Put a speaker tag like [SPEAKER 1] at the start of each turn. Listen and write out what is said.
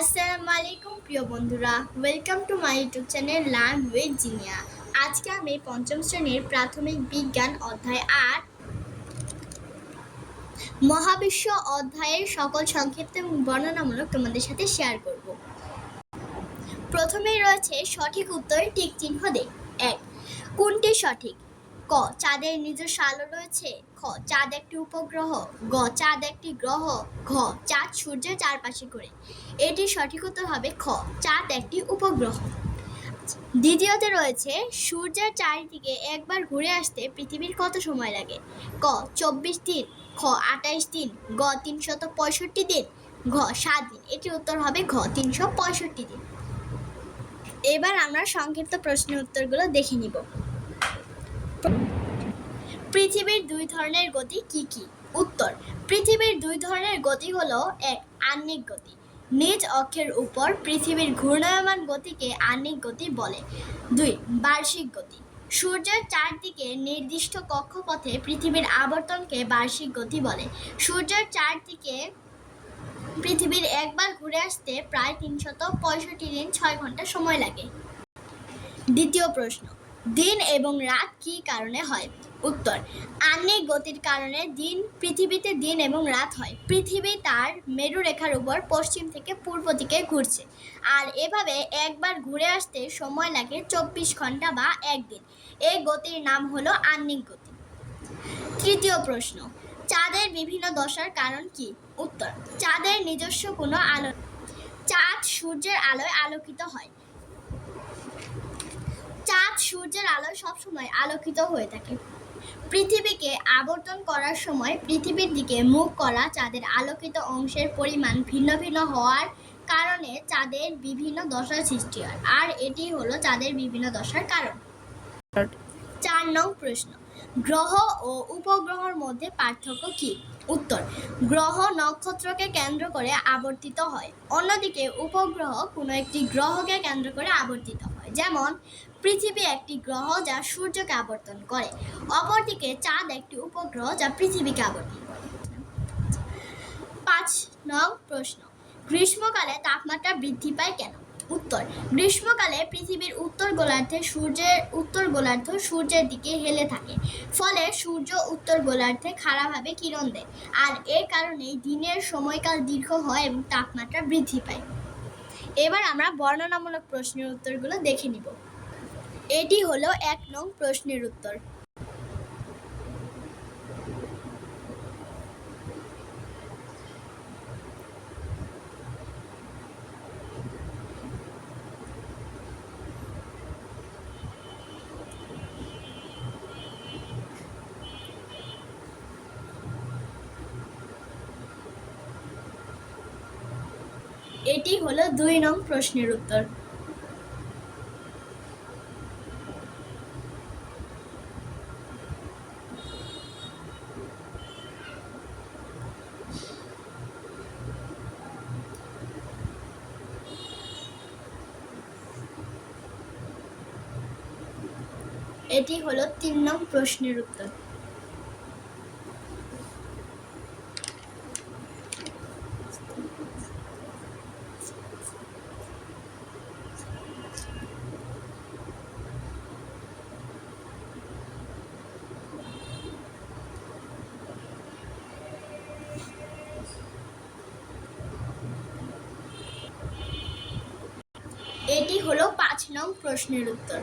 [SPEAKER 1] আসসালামু আলাইকুম প্রিয় বন্ধুরা। Welcome to my YouTube channel learn with Zinia আজকে আমি পঞ্চম শ্রেণির প্রাথমিক বিজ্ঞান অধ্যায় আট মহাবিশ্ব অধ্যায়ের সকল সংক্ষিপ্ত এবং বর্ণনামূলক তোমাদের সাথে শেয়ার করব। প্রথমেই রয়েছে সঠিক উত্তর, টিক চিহ্ন দিন এক, কোনটি সঠিক? ক, চাঁদের নিজস্ব আলো রয়েছে। খ, চাঁদ একটি উপগ্রহ। গ, চাঁদ একটি গ্রহ। ঘ, চাঁদ সূর্যের চারপাশে ঘুরে। এটি সঠিক উত্তর হবে খ, চাঁদ একটি উপগ্রহ। দ্বিতীয়তে রয়েছে, সূর্যের চারিদিকে একবার ঘুরে আসতে পৃথিবীর কত সময় লাগে? ক, চব্বিশ দিন। খ, আঠাইশ দিন। গ, তিনশত পঁয়ষট্টি দিন। ঘ, সাত দিন। এটির উত্তর হবে ঘ তিনশো পঁয়ষট্টি দিন। এবার আমরা সংক্ষিপ্ত প্রশ্নের উত্তরগুলো দেখে নিব। পৃথিবীর দুই ধরনের গতি কি কি? উত্তর, পৃথিবীর দুই ধরনের গতি হলো এক আহ্নিক গতি। নিজ অক্ষের উপর পৃথিবীর ঘূর্ণায়মান গতিকে আহ্নিক গতি বলে। দুই, বার্ষিক গতি। সূর্যের চারদিকে নির্দিষ্ট কক্ষপথে পৃথিবীর আবর্তনকে বার্ষিক গতি বলে। সূর্যের চারদিকে পৃথিবীর একবার ঘুরে আসতে প্রায় তিনশত পঁয়ষট্টি দিন ছয় ঘণ্টা সময় লাগে। দ্বিতীয় প্রশ্ন, দিন এবং রাত কী কারণে হয়? উত্তর। আহ্নিক গতির কারণে দিন পৃথিবীতে দিন এবং রাত হয়। পৃথিবী তার মেরুরেখার উপর পশ্চিম থেকে পূর্ব দিকে ঘুরছে। আর এভাবে একবার ঘুরে আসতে সময় লাগে চব্বিশ ঘণ্টা বা একদিন। এই গতির নাম হলো আহ্নিক গতি। তৃতীয় প্রশ্ন, চাঁদের বিভিন্ন দশার কারণ কি? উত্তর, চাঁদের নিজস্ব কোনো আলো চাঁদ সূর্যের আলোয় আলোকিত হয়। চাঁদ সূর্যের আলোয় সবসময় আলোকিত হয়ে থাকে। পৃথিবীকে আবর্তন করার সময় পৃথিবীর দিকে মুখ করা চাঁদের আলোকিত অংশের পরিমাণ ভিন্ন ভিন্ন হওয়ার কারণে চাঁদের বিভিন্ন দশার সৃষ্টি হয়। আর এটি হলো চাঁদের বিভিন্ন দশার কারণ। চার নং প্রশ্ন, গ্রহ ও উপগ্রহর মধ্যে পার্থক্য কি? উত্তর, গ্রহ নক্ষত্রকে কেন্দ্র করে আবর্তিত হয়। অন্যদিকে, উপগ্রহ কোনো একটি গ্রহকে কেন্দ্র করে আবর্তিত। হয় যেমন, পৃথিবী একটি গ্রহ যা সূর্যকে আবর্তন করে, অপরদিকে চাঁদ একটি উপগ্রহ যা পৃথিবীকে আবর্তন করে। পাঁচ নং প্রশ্ন, গ্রীষ্মকালে তাপমাত্রা বৃদ্ধি পায় কেন? উত্তর, গ্রীষ্মকালে পৃথিবীর উত্তর গোলার্ধে সূর্যের উত্তর গোলার্ধ সূর্যের দিকে হেলে থাকে, ফলে সূর্য উত্তর গোলার্ধে খাড়াভাবে কিরণ দেয়। আর এর কারণেই দিনের সময়কাল দীর্ঘ হয় এবং তাপমাত্রা বৃদ্ধি পায়। এবার আমরা বর্ণনামূলক প্রশ্নের উত্তরগুলো দেখে নিব। এটি হলো এক নং প্রশ্নের উত্তর। এটি হলো দুই নং প্রশ্নের উত্তর। এটি হলো তিন নং প্রশ্নের উত্তর। এটি হলো পাঁচ নং প্রশ্নের উত্তর।